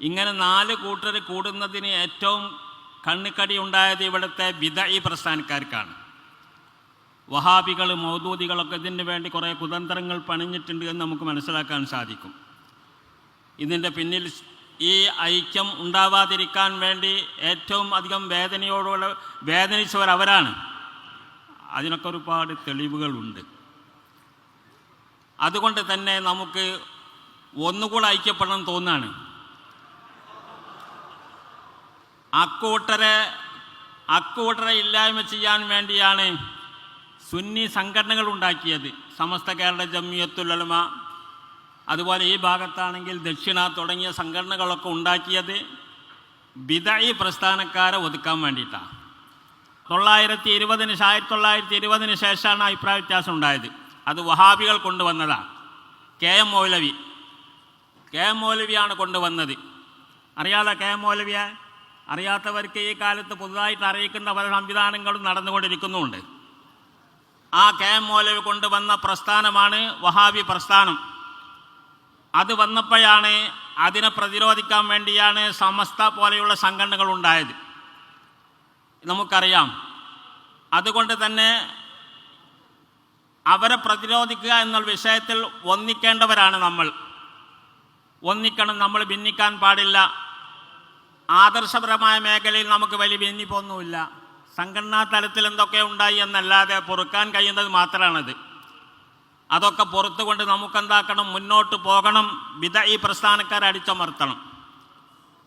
ഇങ്ങനെ നാല് കൂട്ടർ കൂടുന്നതിന് ഏറ്റവും കണ്ണിക്കടി ഉണ്ടായത് ഇവിടുത്തെ വിദയി പ്രസ്ഥാനക്കാർക്കാണ്. വഹാബികൾ മൗദൂദികളൊക്കെ ഇതിന് വേണ്ടി കുറേ കുതന്ത്രങ്ങൾ പണിഞ്ഞിട്ടുണ്ട് എന്ന് നമുക്ക് മനസ്സിലാക്കാൻ സാധിക്കും. ഇതിന്റെ പിന്നിൽ ഈ ഐക്യം ഉണ്ടാവാതിരിക്കാൻ വേണ്ടി ഏറ്റവും അധികം വേദനയോടുള്ള വേദനിച്ചവർ അവരാണ് അതിനൊക്കെ ഒരുപാട് തെളിവുകളുണ്ട്. അതുകൊണ്ട് തന്നെ നമുക്ക് ഒന്നുകൂടെ ഐക്യപ്പെടണം തോന്നാണ്. അക്കൂട്ടരെ അക്കൂട്ടരെ ഇല്ലായ്മ ചെയ്യാൻ വേണ്ടിയാണ് സുന്നി സംഘടനകൾ ഉണ്ടാക്കിയത്. സമസ്ത കേരള ജമിയത്തുലമ അതുപോലെ ഈ ഭാഗത്താണെങ്കിൽ ദക്ഷിണ തുടങ്ങിയ സംഘടനകളൊക്കെ ഉണ്ടാക്കിയത് ബിദയി പ്രസ്ഥാനക്കാരെ ഒതുക്കാൻ വേണ്ടിയിട്ടാണ് തൊള്ളായിരത്തി ഇരുപതിന് ആയിരത്തി തൊള്ളായിരത്തി ഇരുപതിന് ശേഷമാണ് അഭിപ്രായ വ്യത്യാസം ഉണ്ടായത്. അത് വഹാബികൾ കൊണ്ടുവന്നതാണ് K M Moulavi. K M മൗലവിയാണ് കൊണ്ടുവന്നത്. അറിയാലോ കെ എം മൗലവിയെ? അറിയാത്തവർക്ക് ഈ കാലത്ത് പുതുതായിട്ട് അറിയിക്കുന്ന പല സംവിധാനങ്ങളും നടന്നുകൊണ്ടിരിക്കുന്നുമുണ്ട് ആ കെ എം മൗലവി കൊണ്ടുവന്ന പ്രസ്ഥാനമാണ് വഹാബി പ്രസ്ഥാനം. അത് വന്നപ്പോഴാണ് അതിനെ പ്രതിരോധിക്കാൻ വേണ്ടിയാണ് സമസ്ത പോലെയുള്ള സംഘടനകൾ ഉണ്ടായത്. നമുക്കറിയാം. അതുകൊണ്ട് തന്നെ അവരെ പ്രതിരോധിക്കുക എന്ന വിഷയത്തിൽ ഒന്നിക്കേണ്ടവരാണ് നമ്മൾ. ഒന്നിക്കണം നമ്മൾ ഭിന്നിക്കാൻ പാടില്ല. ആദർശപരമായ മേഖലയിൽ നമുക്ക് വലിയ ഭിന്നിപ്പൊന്നുമില്ല. സംഘടനാ തലത്തിൽ എന്തൊക്കെ ഉണ്ടായി എന്നല്ലാതെ പൊറുക്കാൻ കഴിയുന്നത് മാത്രമാണത്. അതൊക്കെ പുറത്തുകൊണ്ട് നമുക്കെന്താക്കണം? മുന്നോട്ട് പോകണം. വിധ ഈ പ്രസ്ഥാനക്കാരെ അടിച്ചമർത്തണം.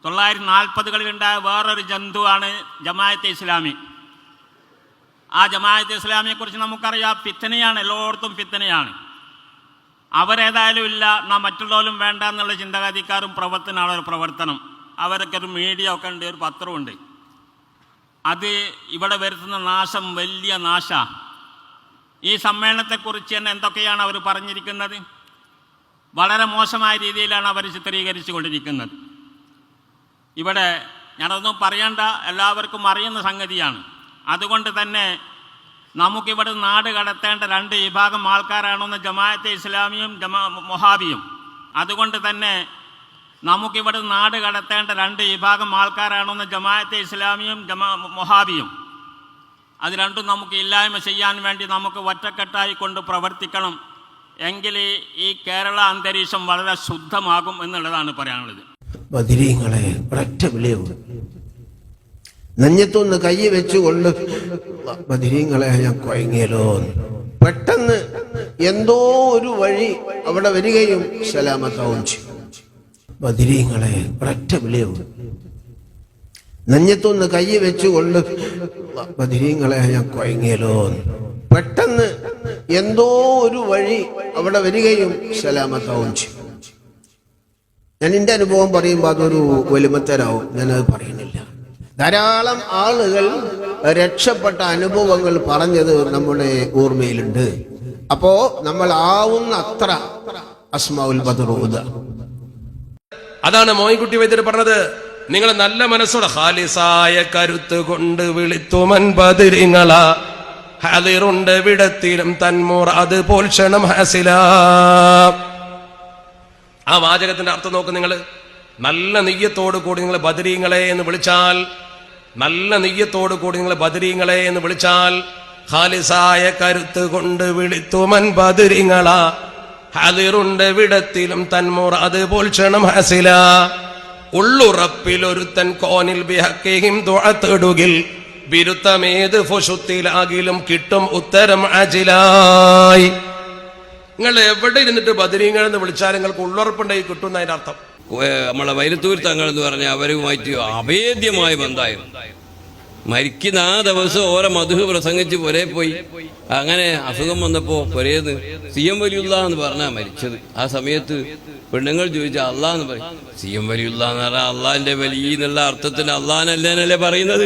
തൊള്ളായിരത്തി നാൽപ്പതുകളിലുണ്ടായ വേറൊരു ജന്തുവാണ് ജമായത്തെ ഇസ്ലാമി. ആ ജമായത്ത് ഇസ്ലാമിയെക്കുറിച്ച് നമുക്കറിയാം. ഫിത്തനയാണ് എല്ലായിടത്തും ഫിത്തനയാണ്. അവരേതായാലും ഇല്ല നാം മറ്റുള്ളവരും വേണ്ട എന്നുള്ള ചിന്താഗതിക്കാരും പ്രവർത്തനമാണ് ഒരു പ്രവർത്തനം. അവരൊക്കെ ഒരു മീഡിയ ഒക്കെ ഉണ്ട് ഒരു പത്രമുണ്ട്. അത് ഇവിടെ വരുത്തുന്ന നാശം വലിയ നാശ. ഈ സമ്മേളനത്തെക്കുറിച്ച് തന്നെ എന്തൊക്കെയാണ് അവർ പറഞ്ഞിരിക്കുന്നത്? വളരെ മോശമായ രീതിയിലാണ് അവർ ചിത്രീകരിച്ചു കൊണ്ടിരിക്കുന്നത് ഇവിടെ ഞാനതൊന്നും പറയേണ്ട എല്ലാവർക്കും അറിയുന്ന സംഗതിയാണ്. അതുകൊണ്ട് തന്നെ നമുക്കിവിടെ നാട് കടത്തേണ്ട രണ്ട് വിഭാഗം ആൾക്കാരാണെന്ന് ജമാഅത്തെ ഇസ്ലാമിയും ജമാ മൊഹാബിയും. അതുകൊണ്ട് തന്നെ നമുക്കിവിടെ നാട് കടത്തേണ്ട രണ്ട് വിഭാഗം ആൾക്കാരാണെന്ന് ജമാഅത്തെ ഇസ്ലാമിയും ജമാ മൊഹാബിയും. അത് രണ്ടും നമുക്ക് ഇല്ലായ്മ ചെയ്യാൻ വേണ്ടി നമുക്ക് ഒറ്റക്കെട്ടായി കൊണ്ട് പ്രവർത്തിക്കണം. എങ്കിൽ ഈ കേരള അന്തരീക്ഷം വളരെ ശുദ്ധമാകും എന്നുള്ളതാണ് പറയാനുള്ളത്. ബദിരീങ്ങളെ ഒരൊറ്റ വിളിയുള്ളൂ നെഞ്ഞത്തൊന്ന് കൈ വെച്ചുകൊണ്ട് ബദിരീങ്ങളെ ഞാൻ കുഴങ്ങിയല്ലോ പെട്ടെന്ന് എന്തോ ഒരു വഴി അവിടെ വരികയും സലാമത്താവും ചെയ്യും ബദിരീങ്ങളെ ഒരൊറ്റ വിളിയുള്ളൂ നെഞ്ഞത്തൊന്ന് കൈ വെച്ചുകൊണ്ട് ബദിരീങ്ങളെ ഞാൻ കുഴങ്ങിയല്ലോ പെട്ടെന്ന് എന്തോ ഒരു വഴി അവിടെ വരികയും സലാമത്താവും ചെയ്യും. ഞാൻ എന്റെ അനുഭവം പറയുമ്പോൾ അതൊരു വലിമത്തരാവും ഞാനത് പറയുന്നില്ല. ധാരാളം ആളുകൾ രക്ഷപ്പെട്ട അനുഭവങ്ങൾ പറഞ്ഞത് നമ്മുടെ ഓർമ്മയിലുണ്ട്. അപ്പോ നമ്മൾ ആവുന്ന അത്ര അസ്മാഉൽ ബദറൂദ. അതാണ് മോയിൻകുട്ടി വൈദ്യർ പറഞ്ഞത്. നിങ്ങൾ നല്ല മനസ്സോടെ ഹാലിസായ കരുത്ത് കൊണ്ട് വിളിത്തുമൻ ബദിരിങ്ങള. ഹാലിറുണ്ട് വിടത്തിലും തന്മൂർ അത് പോൽക്ഷണം ഹാസില. ആ വാചകത്തിന്റെ അർത്ഥം നോക്ക് നിങ്ങൾ. നല്ല നെയ്യത്തോടു കൂടി നിങ്ങൾ ബദരീങ്ങളെ എന്ന് വിളിച്ചാൽ നല്ല നെയ്യത്തോടു കൂടി നിങ്ങൾ ബദരീങ്ങളെ എന്ന് വിളിച്ചാൽ ഹാലിസായ കരുത്ത് കൊണ്ട് വിളിത്തുമൻ ബദരിങ്ങള. ഹതിറുണ്ട് വിടത്തിലും തന്മോർ അത് പോൽക്ഷണം ഹസില. ഉള്ളുറപ്പിൽ ഒരുത്തൻ കോനിൽ ബിഹക്കിഹിം തുഴത്തിടുകിൽ ബിരുത്തമേത് ഫുഷുത്തിലാകിലും കിട്ടും ഉത്തരം അജിലായി. നിങ്ങൾ എവിടെ ഇരുന്നിട്ട് ബദരീങ്ങൾ എന്ന് വിളിച്ചാൽ നിങ്ങൾക്ക് ഉള്ളുറപ്പുണ്ടായി കിട്ടും എന്നതിന്റെ അർത്ഥം നമ്മളെ വൈരത്തൂർ തങ്ങൾ എന്ന് പറഞ്ഞ അവരുമായിട്ട് അഭേദ്യമായ ബന്ധമായിരുന്നു. മരിക്കുന്ന ആ ദിവസം ഓരോ മധു പ്രസംഗിച്ച് പുരേ പോയി. അങ്ങനെ അസുഖം വന്നപ്പോ പുരേന്ന് സി എം വലിയുള്ള എന്ന് പറഞ്ഞാ മരിച്ചത്. ആ സമയത്ത് പെണ്ണുങ്ങൾ ചോദിച്ച അള്ളാ എന്ന് പറയും. സി എം വലിയുള്ള എന്ന് പറഞ്ഞാൽ അള്ളാന്റെ വലിയ എന്നുള്ള അർത്ഥത്തിൽ അള്ളാനല്ലേനല്ലേ പറയുന്നത്?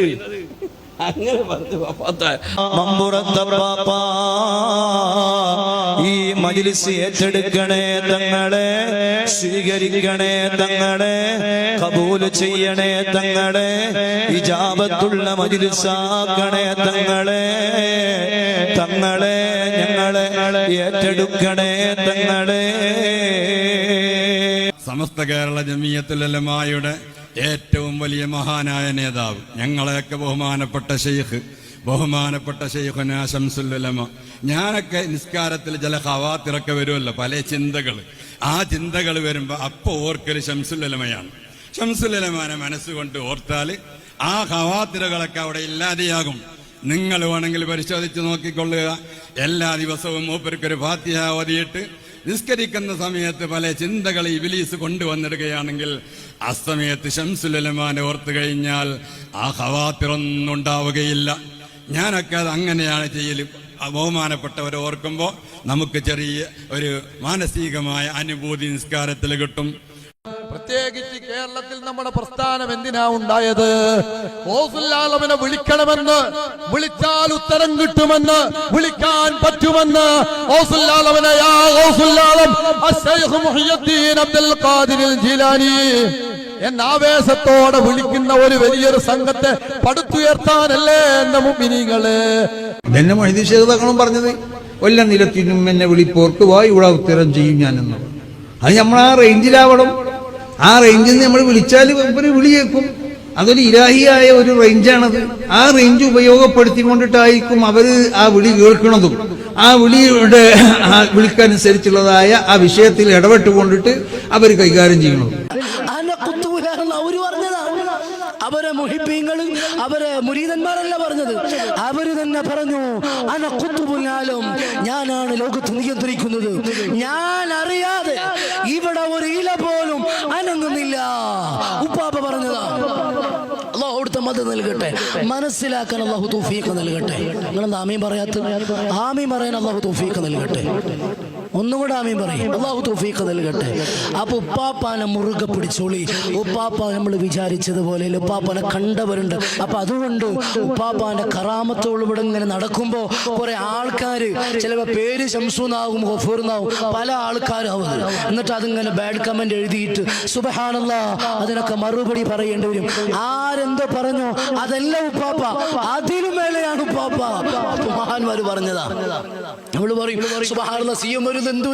അങ്ങനെ പറഞ്ഞു പാപ്പാത്ത ഈ മജിലിസ് ഏറ്റെടുക്കണേ തങ്ങളെ സ്വീകരിക്കണേ തങ്ങളെ കബൂൽ ചെയ്യണേ തങ്ങളെ ഇജാബത്തുള്ള മജിലിസാക്കണേ തങ്ങളെ തങ്ങളെ ഞങ്ങളെ ഏറ്റെടുക്കണേ തങ്ങളെ. സമസ്ത കേരള ജമീയത്തുലമായുടെ ഏറ്റവും വലിയ മഹാനായ നേതാവ് ഞങ്ങളെയൊക്കെ ബഹുമാനപ്പെട്ട ഷെയ്ഖ് ബഹുമാനപ്പെട്ട ഷെയ്ഖുന ശംസുല്ലമ ഞാനൊക്കെ നിസ്കാരത്തിൽ ചില ഹവാത്തിറക്കെ വരുമല്ലോ പല ചിന്തകൾ ആ ചിന്തകൾ വരുമ്പോൾ അപ്പോൾ ഓർക്കൽ ശംസുല്ലമയാണ് ശംസുല്ലമാനെ മനസ്സുകൊണ്ട് ഓർത്താൽ ആ ഹവാത്തിരകളൊക്കെ അവിടെ ഇല്ലാതെയാകും. നിങ്ങൾ വേണമെങ്കിൽ പരിശോധിച്ച് നോക്കിക്കൊള്ളുക. എല്ലാ ദിവസവും മൂപ്പർക്കൊരു ഫാത്തിഹ ഓതിയിട്ട് നിസ്കരിക്കുന്ന സമയത്ത് പല ചിന്തകൾ ഇബിലീസ് കൊണ്ടുവന്നിടുകയാണെങ്കിൽ ആ സമയത്ത് ഷംസുലമാനെ ഓർത്തു കഴിഞ്ഞാൽ ആ ഹവാത്തിറൊന്നും ഉണ്ടാവുകയില്ല ഞാനൊക്കെ അത് അങ്ങനെയാണ് ചെയ്യൽ ബഹുമാനപ്പെട്ടവരെ ഓർക്കുമ്പോൾ നമുക്ക് ചെറിയ ഒരു മാനസികമായ അനുഭൂതി നിസ്കാരത്തിൽ കിട്ടും. പ്രത്യേകിച്ച് കേരളത്തിൽ നമ്മുടെ പ്രസ്ഥാനം എന്തിനാ ഉണ്ടായത്? ഓസുല്ലാലമനെ വിളിക്കണമെന്ന് വിളിച്ചാൽ ഉത്തരം കിട്ടുമെന്ന് വിളിക്കാൻ പറ്റുമെന്ന് ഓസുല്ലാലമനെ യാ അബ്ദുൽ ഖാദിർ എന്ന ആവേശത്തോടെ വിളിക്കുന്ന ഒരു വലിയൊരു സംഘത്തെ പടുത്തുയർത്താനല്ലേ എന്ന മുമ്പിനികൾ എന്നെ മൊഹിതീഷേതാക്കളും പറഞ്ഞത്? വല്ല നിലത്തിനും എന്നെ വിളിപ്പോർക്ക് വായു ഇവിടെ ഉത്തരം ചെയ്യും ഞാനെന്ന്. അത് നമ്മൾ ആ റേഞ്ചിലാവണം. ആ റേഞ്ചിൽ നിന്ന് നമ്മൾ വിളിച്ചാൽ ഇവർ വിളി കേൾക്കും അതൊരു ഇരാഹിയായ ഒരു റേഞ്ചാണത്. ആ റേഞ്ച് ഉപയോഗപ്പെടുത്തിക്കൊണ്ടിട്ടായിരിക്കും അവർ ആ വിളി കേൾക്കുന്നതും ആ വിളിയുടെ ആ വിളിക്കനുസരിച്ചുള്ളതായ ആ വിഷയത്തിൽ ഇടപെട്ടുകൊണ്ടിട്ട് അവർ കൈകാര്യം ചെയ്യണം അവരെ അവർ മുരീതന്മാരല്ല പറഞ്ഞത്. അവർ തന്നെ പറഞ്ഞു അന കുത്തുപുല്ലാലും ഞാനാണ് ലോകത്ത് നിയന്ത്രിക്കുന്നത്. ഞാൻ അറിയാതെ ഇവിടെ ഒരു ഇല പോലും അനങ്ങുന്നില്ല. ഉപ്പാപ്പ പറഞ്ഞതാ. അള്ളാഹു അവിടുത്തെ മത നൽകട്ടെ. മനസ്സിലാക്കാൻ അള്ളാഹു തൗഫീഖ് നൽകട്ടെ. നിങ്ങളെന്താ ആമീം പറയാത്ത ആമീം പറയാൻ അള്ളാഹു തൗഫീഖ് നൽകട്ടെ. ഒന്നും കൂടെ ആമീൻ പറയും. അള്ളാഹു തൗഫീഖ് നൽകട്ടെ. അപ്പൊ ഉപ്പാപ്പാനെ മുറുകെ പിടിച്ചോളി. ഉപ്പാപ്പ നമ്മൾ വിചാരിച്ചതുപോലെ ഉപ്പാപ്പാനെ കണ്ടവരുണ്ട്. അപ്പൊ അതുകൊണ്ട് ഉപ്പാപ്പാന്റെ കറാമത്തോട് ഇവിടെ ഇങ്ങനെ നടക്കുമ്പോ കുറെ ആൾക്കാര് ചിലപ്പോ പേര് ശംസൂന്നാകും ഗഫൂർന്നാവും പല ആൾക്കാരാവും. എന്നിട്ട് അതിങ്ങനെ ബാഡ് കമന്റ് എഴുതിയിട്ട് സുബഹാനല്ല അതിനൊക്കെ മറുപടി പറയേണ്ടി വരും. ആരെന്തോ പറഞ്ഞോ? അതല്ല ഉപ്പാപ്പ. അതിനു മേലെയാണ് ഉപ്പാപ്പ. മഹാന്മാർ പറഞ്ഞതാ. നമ്മൾ പറയും സുബഹാനുള്ള സി എം ഒരു എന്ത്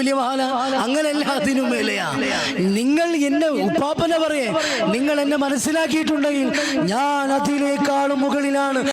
അങ്ങനല്ല അതിനു മേലെയാ നിങ്ങൾ എന്നെ ഉപ്പാപ്പനെ പറയേ നിങ്ങൾ എന്നെ മനസ്സിലാക്കിയിട്ടുണ്ടെങ്കിൽ ഞാൻ അതിനേക്കാളും മുകളിലാണ്